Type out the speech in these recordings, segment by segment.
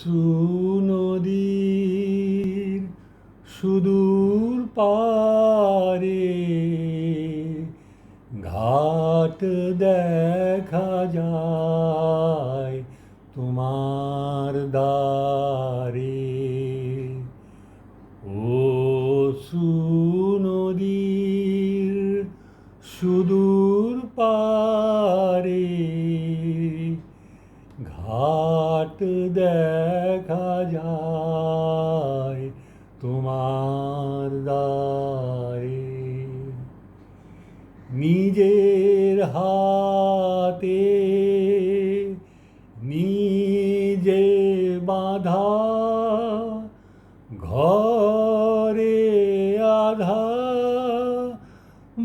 সুনদীর সুদূর পারে ঘাট দেখা যায় তোমার দারে ও সুনদীর সুদূর পারে ঘাট দেখা যায় তোমার দ্বারে নিজের হাতে নিজে বাঁধা ঘরে আধা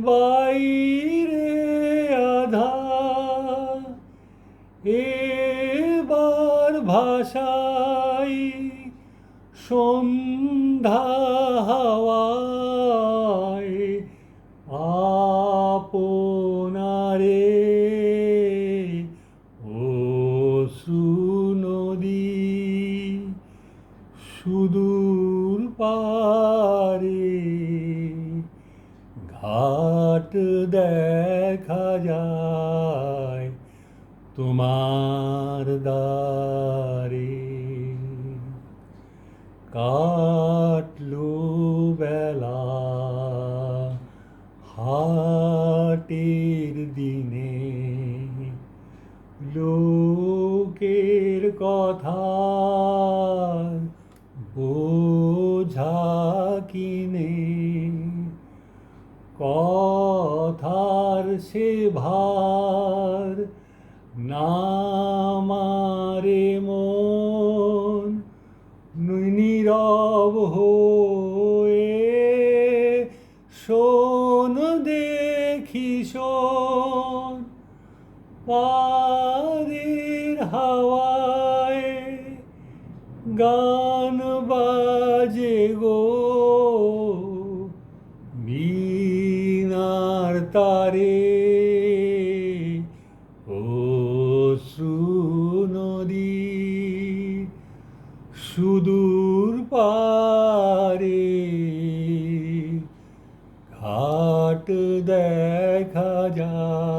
বাইরে আধা এবার ভাষাই সন্ধ্যা হাওয়ায় আপনারে ও সুনদী সুদূর পারে ঘাট দেখা যায়। তোমার দ্বারে কাটলো বেলা হাটের দিনে। লোকের কথা বোঝা কিনে কথার সে ভার নামারে মন নীরব হয়ে শোন দেখি শোন। পারের হাওয়ায় গান বাজে গো। মিনার তারে সুদূর পারে ঘাট দেখা যায়